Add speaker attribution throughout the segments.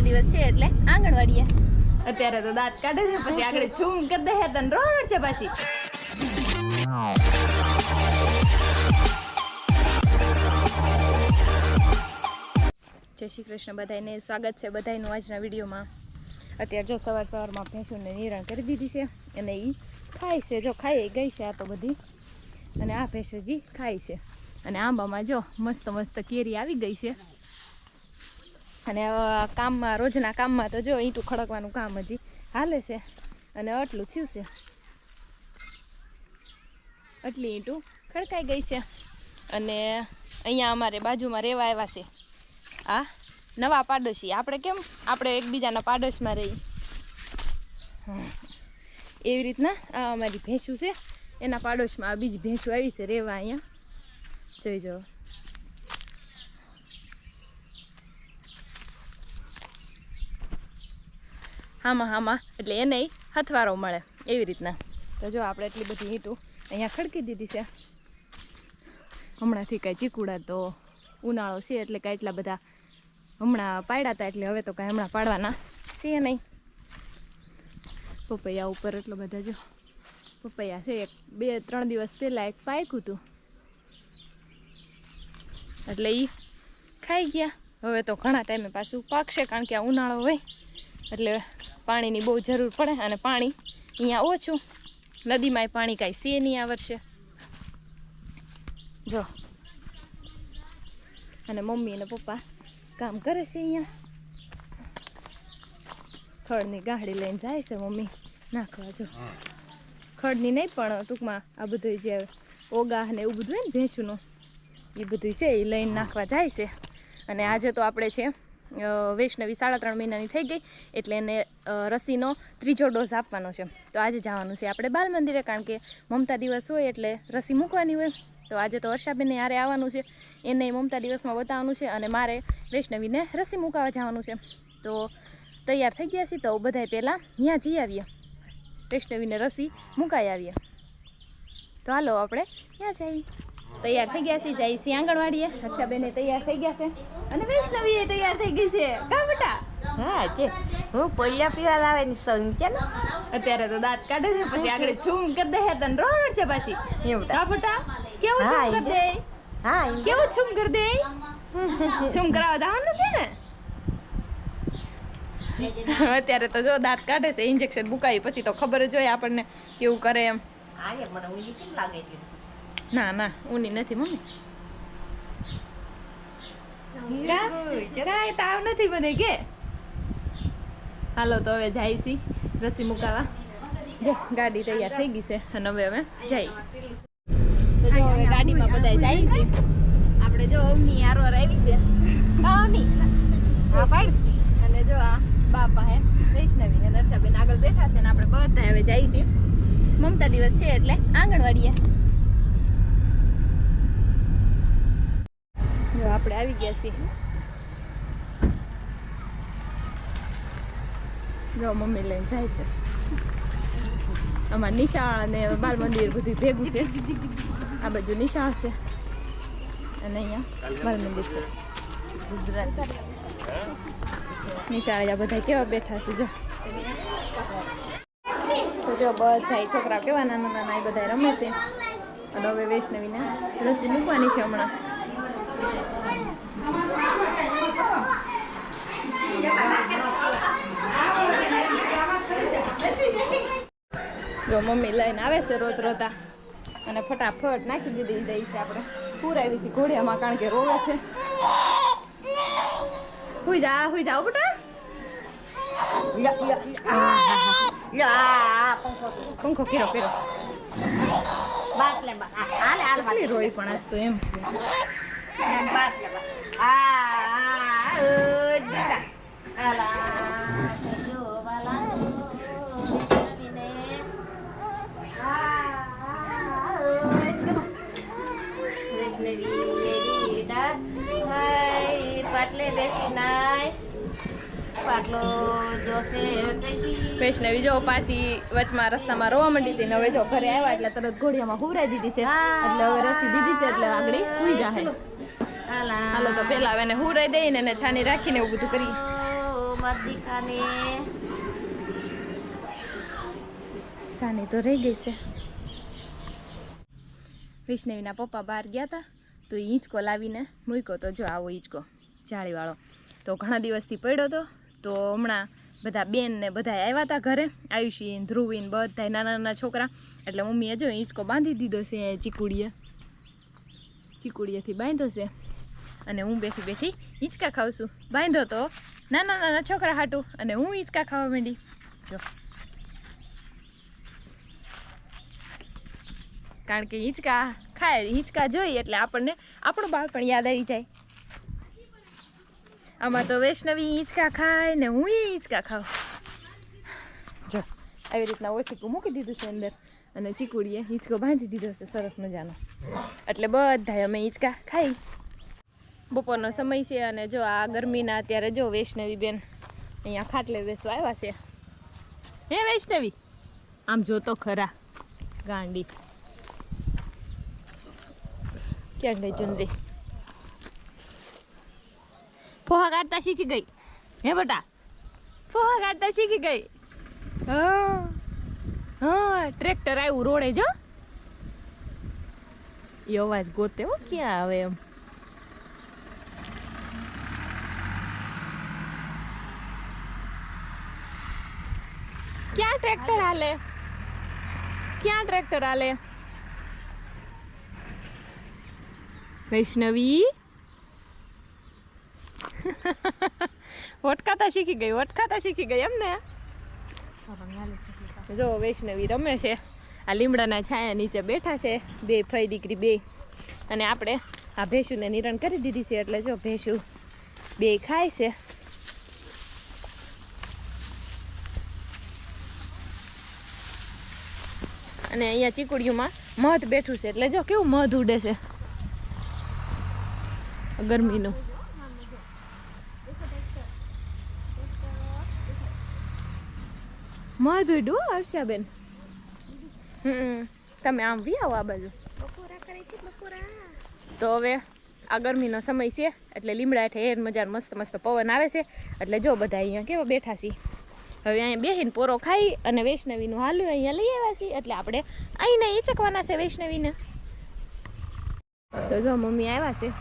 Speaker 1: મમતા દિવસ છે એટલે આંગણવાડીએ. અત્યારે તો દાંત કાઢે છે, પછી આગળ છૂમ કરી દે તને રોડ છે પાછી. જય શ્રી કૃષ્ણ બધાને સ્વાગત છે બધાનું આજના વિડીયોમાં. અત્યારે જો સવાર સવારમાં ભેંસુને નિરણ કરી દીધી છે અને એ ખાય છે, જો ખાઈ ગઈ છે આ તો બધી. અને આ ભેંસજી ખાય છે. અને આંબામાં જો મસ્ત મસ્ત કેરી આવી ગઈ છે. અને કામમાં, રોજના કામમાં તો જો ઈંટું ખડકવાનું કામ હજી હાલે છે. અને આટલું થયું છે. આટલી ઈંટું ખડકાઈ ગઈ છે. અને અહીંયા અમારે બાજુમાં રહેવા આવ્યા છે. આ નવા પાડોશી. આપણે કેમ? આપણે એકબીજાના પાડોશમાં રહી એવી રીતના આ અમારી ભેંસું છે. એના પાડોશમાં આ બીજી ભેંસું આવી છે રહેવા અહીંયા. જોઈ જાઓ. હામાં હામાં, એટલે એને હથવારો મળે એવી રીતના. તો જો આપણે એટલી બધી ઈંટું અહીંયા ખડકી દીધી છે. હમણાંથી કાંઈ ચીકુડા તો ઉનાળો છે એટલે કાંઈ એટલા બધા હમણાં પાડ્યા હતા એટલે હવે તો કાંઈ હમણાં પાડવાના છે નહીં. પપૈયા ઉપર એટલો બધા જો પપૈયા છે, એક, બે, ત્રણ દિવસ પહેલાં એક પાક્યું હતું. એટલે એ ખાઈ ગયા. હવે તો ઘણા ટાઈમે પાછું પાકશે કારણ કે આ ઉનાળો હોય. એટલે પાણીની બહુ જરૂર પડે અને પાણી અહીંયા ઓછું. નદીમાંય પાણી કાંઈ સે નહીં આ વર્ષે. જો. અને મમ્મી અને પપ્પા કામ કરે છે અહીંયા. ખડની ગાડી લઈને જાય છે મમ્મી. નાખવા જો. ખડની નહીં પણ ટૂંકમાં આ બધું જે ઓગા ને એવું બધું હોય ને ભેંસુનું એ બધું છે એ લઈને નાખવા જાય છે. અને આજે તો આપણે છે વૈષ્ણવી સાડા ત્રણ મહિનાની થઈ ગઈ એટલે એને રસીનો ત્રીજો ડોઝ આપવાનો છે. તો આજે જવાનું છે આપણે બાલ મંદિરે કારણ કે મમતા દિવસ હોય એટલે રસી મૂકવાની હોય. તો આજે તો વર્ષાબેનને યારે આવવાનું છે. એને મમતા દિવસમાં બતાવવાનું છે અને મારે વૈષ્ણવીને રસી મૂકાવા જવાનું છે. તો તૈયાર થઈ ગયા છીએ તો બધાય પહેલાં ત્યાં જઈ આવીએ. વૈષ્ણવીને રસી મુકાઈ આવીએ. તો હાલો આપણે ત્યાં જઈએ. તૈયાર થઈ ગયા છે જાય છીએ આંગણવાડીએ. હર્ષાબેને તૈયાર થઈ ગયા છે. અને વૈષ્ણવી તૈયાર થઈ ગઈ છે. કા બેટા?
Speaker 2: હા કે હું પોલિયા પીવા લાવે સંગ છે ને?
Speaker 1: અત્યારે તો દાંત કાઢે છે પછી આગળ છૂમ કરી દે તને રોડ છે પાછી.
Speaker 2: એવું
Speaker 1: કા? બેટા? કેવું છૂમ કરી દે?
Speaker 2: હા
Speaker 1: કેવું છૂમ કરી દે? છૂમ કરાવવા જવાનું છે ને? અત્યારે તો જો દાંત કાઢે છે ઇન્જેક્શન મુકાવી પછી તો ખબર જ હોય આપણને કેવું કરે એમ.
Speaker 2: હા મને ઊંઘી કેમ લાગે છે?
Speaker 1: ના ના ઊની નથી મમ્મી? તાવ નથી મને કે. હાલો તો હવે જાય છી રસી મુકાવા. ગાડી તૈયાર થઈ ગઈ છે અને હવે અમે જાય તો હવે ગાડીમાં બધા જાય છે આપણે જો અવની આરવાર આવી છે. હા અવની હા ભાઈ. અને જો આ બાપા હે વૈષ્ણવી અને નરસાબેન આગળ બેઠા છે ને આપણે બધા હવે જાય છે મમતા દિવસ છે એટલે આંગણવાડીએ. જો આપણે આવી ગયા છીએ. જો મમ્મી લઈને જાય છે. અમાર નિશાળ અને બાલ મંદિર બધું ભેગું છે. આ બાજુ નિશાળ છે. અને અહીંયા બાલ મંદિર છે. ગુજરાત. નિશાળ બધા કેવા બેઠા છે, જો. તો જો બધા છોકરા કેવા નાના નાના એ બધા રમે છે. અને હવે વૈષ્ણવીને રસી મૂકવાની છે હમણાં. જો મમ્મી લઈને આવે છે રોજ રોતા. અને ફટાફટ નાખી દીધી દઈ છે આપણે. પૂરાવી છે ઘોડિયામાં કારણ કે રોવે છે. હુઈ જા હુઈ જાઓ બેટા.
Speaker 2: પંખો
Speaker 1: ફેરો ફેરો. રોઈ પણ આજ તો એમ.
Speaker 2: બાત લે બા આ આ ઉડા આલા જો વાલા વૈષ્ણવી
Speaker 1: જો પાછી વચમાં રસ્તામાં રોવા માંડી હતી હવે જો ઘરે આવ્યા એટલે તરત ઘોડિયામાં હુવરાઈ દીધી છે. એટલે હવે રસી દીધી છે એટલે આગળ હુઈ જાહે. હાલો તો પેલા હવે એને હુવરાઈ દઈને એને છાની રાખીને એવું બધું કરી છાની તો રહી ગઈ છે. વૈષ્ણવીના પપ્પા બહાર ગયા હતા તો ઈંચકો લાવીને મૂક્યો તો જો આવો ઈંચકો, જાળીવાળો. તો ઘણા દિવસથી પડ્યો હતો તો હમણાં બધા બેન ને બધા આવ્યા હતા ઘરે. આયુષી ધ્રુવીન ધ્રુવી બધા નાના નાના છોકરા. એટલે મમ્મીએ જો હિંચકો બાંધી દીધો છે ચીકુડીએ. ચીકુડીએથી બાંધ્યો છે. અને હું બેઠી બેઠી હિંચકા ખાઉં છું. બાંધો તો નાના નાના છોકરા હાટું. અને હું હિંચકા ખાવા માંડી. જો. કારણ કે હિંચકા ખાય, હિંચકા જોઈએ એટલે આપણને આપણું બાળપણ યાદ આવી જાય. આમાં તો વૈષ્ણવી હિંચકા ખાય ને હું હિંચકા ખાઉં. જો, આવી રીતના ઓસીકું મૂકી દીધું છે અંદર. અને ચીકુડીએ હિંચકો બાંધી દીધો છે, સરસ મજાનો. એટલે બધા અમે હિંચકા ખાઈ. બપોરનો સમય છે અને જો આ ગરમીના અત્યારે જો વૈષ્ણવી બેન અહીંયા ખાટલે બેસવા આવ્યા છે. હે વૈષ્ણવી? આમ જોતો ખરા, ગાંડી. ક્યાં ગઈ ચુંદરી પોહા કાઢતા શીખી ગઈ. હે બટા? પોહા કાઢતા શીખી ગઈ. હા. હા, ટ્રેક્ટર આવ્યું રોડે જો એ અવાજ ગોતે હો, ક્યાં આવે એમ. ક્યાં ટ્રેક્ટર હાલે? ક્યાં ટ્રેક્ટર હાલે? વૈષ્ણવી? વટકાતા શીખી ગઈ, વટકાતા શીખી ગઈ એમ ને જો વૈષ્ણવી રમે છે. આ લીમડાના છાયા નીચે બેઠા છે, બે ફઈ દીકરી બે. અને આપણે આ ભેંસુને નિરણ કરી દીધી છે, એટલે જો ભેંસુ બે ખાય છે. અને અહીંયા ચીકુડીઓમાં મધ બેઠું છે, એટલે જો કેવું મધ ઉડે છે. ગરમીનું. ઉડ્યું હો હર્ષાબેન હમ તમે આમ વી આવો આ બાજુ. તો હવે આ ગરમીનો સમય છે એટલે લીમડા હેઠે હેર મજા મસ્ત મસ્ત પવન આવે છે. એટલે જો બધા અહીંયા કેવા બેઠા છીએ હવે અહીંયા બેહીને પોરો ખાઈ અને વૈષ્ણવીનું હાલું અહીંયા લઈ આવ્યા છીએ એટલે આપણે અહીંને ઈચકવાના છે વૈષ્ણવીને. તો જો મમ્મી આવ્યા છે.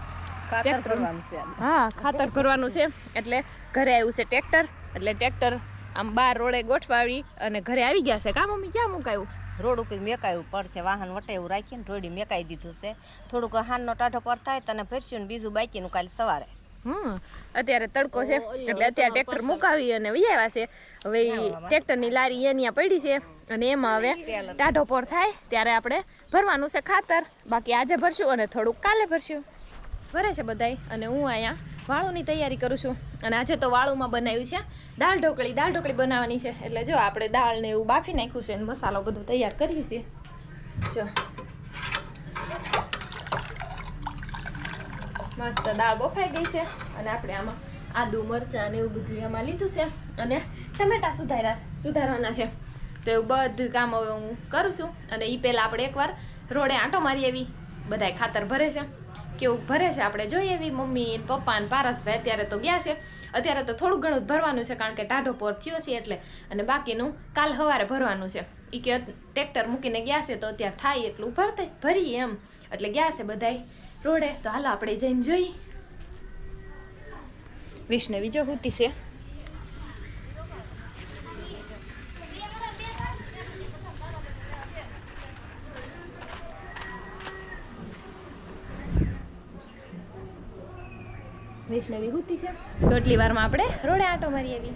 Speaker 2: ખાતર. કરવાનું છે
Speaker 1: હા ખાતર ભરવાનું છે એટલે ઘરે આવ્યું છે ટ્રેક્ટર. એટલે ટ્રેક્ટર આમ બાર રોડે ગોઠવાવી અને ઘરે આવી ગયા છે. કા મમ્મી ક્યાં મુકાયું?
Speaker 2: રોડ ઉપર મેકાયું પડશે વાહન વટે એવું રાખીને રોડી મેકાઈ દીધું છે. થોડુંક હાનનો ટાઢો પર થાય તને ભરશું ને બીજું બાકીનું કાલે સવારે.
Speaker 1: હમ અત્યારે તડકો છે. એટલે અત્યારે ટ્રેક્ટર મુકાવી અને વિજાવ્યા છે. હવે ટ્રેક્ટરની લારી એની પડી છે અને એમાં હવે ટાઢો પોર થાય ત્યારે આપણે ભરવાનું છે ખાતર. બાકી આજે ભરશું અને થોડુંક કાલે ભરશું. ભરે છે બધાય અને હું અહીંયા વાળુની તૈયારી કરું છું. અને આજે તો વાળુમાં બનાવ્યું છે. દાળ ઢોકળી દાળ ઢોકળી બનાવવાની છે. એટલે જો આપણે દાળને એવું બાફી નાખ્યું છે અને મસાલો બધું તૈયાર કરીએ છીએ. જો. મસ્ત દાળ બફાઈ ગઈ છે. અને આપણે આમાં આદુ, મરચાં એવું બધું એમાં લીધું છે. અને ટમેટા સુધાર્યા સુધારવાના છે. તો એવું બધું કામ હવે હું કરું છું. અને એ પહેલાં આપણે એકવાર રોડે આંટો મારી એવી બધાય ખાતર ભરે છે. કેવું ભરે છે? આપણે જોઈએ એવી મમ્મી પપ્પા ને પારસભાઈ અત્યારે તો ગયા છે. અત્યારે તો થોડું ઘણું જ ભરવાનું છે કારણ કે ટાઢો પોર થયો છે એટલે. અને બાકીનું કાલ સવારે ભરવાનું છે. એ કે ટ્રેક્ટર મૂકીને ગયા છે તો અત્યારે થાય એટલું ભરતે, ભરીએ એમ. એટલે ગયા છે બધાય રોડે. તો હાલો આપણે જઈને જોઈ. વિષ્ણુ જો હુતી છે. વૈષ્ણવી હુતી છે. તો એટલી વારમાં આપણે રોડે આંટો મારી આવી.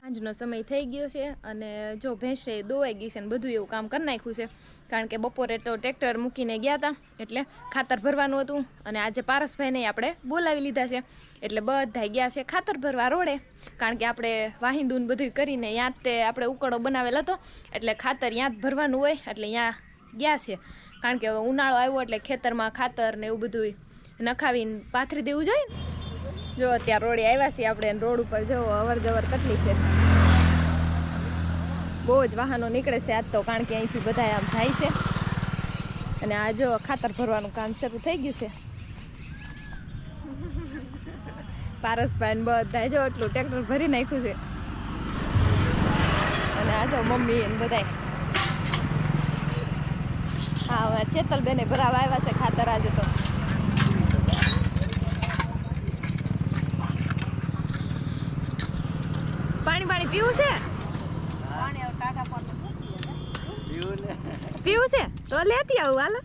Speaker 1: સાંજનો સમય થઈ ગયો છે અને જો ભેંસે દોવાઈ ગઈ છે ને બધું એવું કામ કરી નાખ્યું છે. કારણ કે બપોરે તો ટ્રેક્ટર મૂકીને ગયા હતા એટલે ખાતર ભરવાનું હતું અને આજે પારસભાઈને આપણે બોલાવી લીધા છે. એટલે બધા ગયા છે ખાતર ભરવા રોડે. કારણ કે આપણે વાહિંદુન બધું કરીને યાં તે આપણે ઉકળો બનાવેલ હતો. એટલે ખાતર યાં ભરવાનું હોય એટલે ત્યાં ગયા છે. કારણ કે ઉનાળો આવ્યો એટલે ખેતરમાં ખાતર ને એવું બધું નખાવીને પાથરી દેવું જોઈએ જો અત્યારે રોડે આવ્યા છીએ આપણે રોડ ઉપર જો અવર જવર કેટલી છે. બહુ જ વાહનો નીકળે છે આજ તો, કારણ કે અહીંથી બધા આમ જાય છે. અને આ જો ખાતર ભરવાનું કામ શરૂ થઈ ગયું છે. પારસભાઈ ને બધા જો એટલું ટ્રેક્ટર ભરી નાખ્યું છે. અને આ જો મમ્મી ને બધાય. હા હવે શેતલબેને ભરાવા આવ્યા છે ખાતર આજે તો પાણી પાણી પીવું છે. પીવું છે? તો લેતી આવું, હાલો.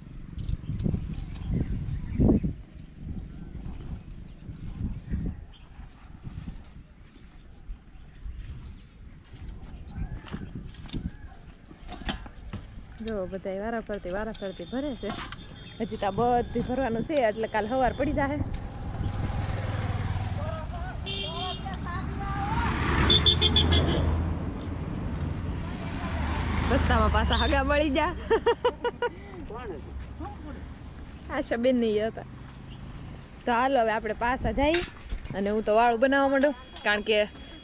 Speaker 1: જો બધા વારા ફરતી વારા ફરતી ભરે છે. હજી તો બધી ભરવાનું છે, એટલે કાલ સવાર પડી જાય રસ્તામાં પાછા હગા મળી જા. આશા બેન નહીં હતા. તો હાલો, હવે આપણે પાછા જઈ અને હું તો વાળું બનાવવા માંડું, કારણ કે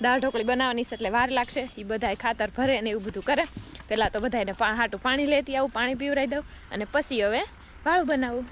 Speaker 1: દાળ ઢોકળી બનાવવાની છે એટલે વાર લાગશે. એ બધાય ખાતર ભરે ને એવું બધું કરે. પહેલાં તો બધાને હાટું પાણી લેતી આવું, પાણી પીવરાઈ દઉં અને પછી હવે વાળું બનાવું.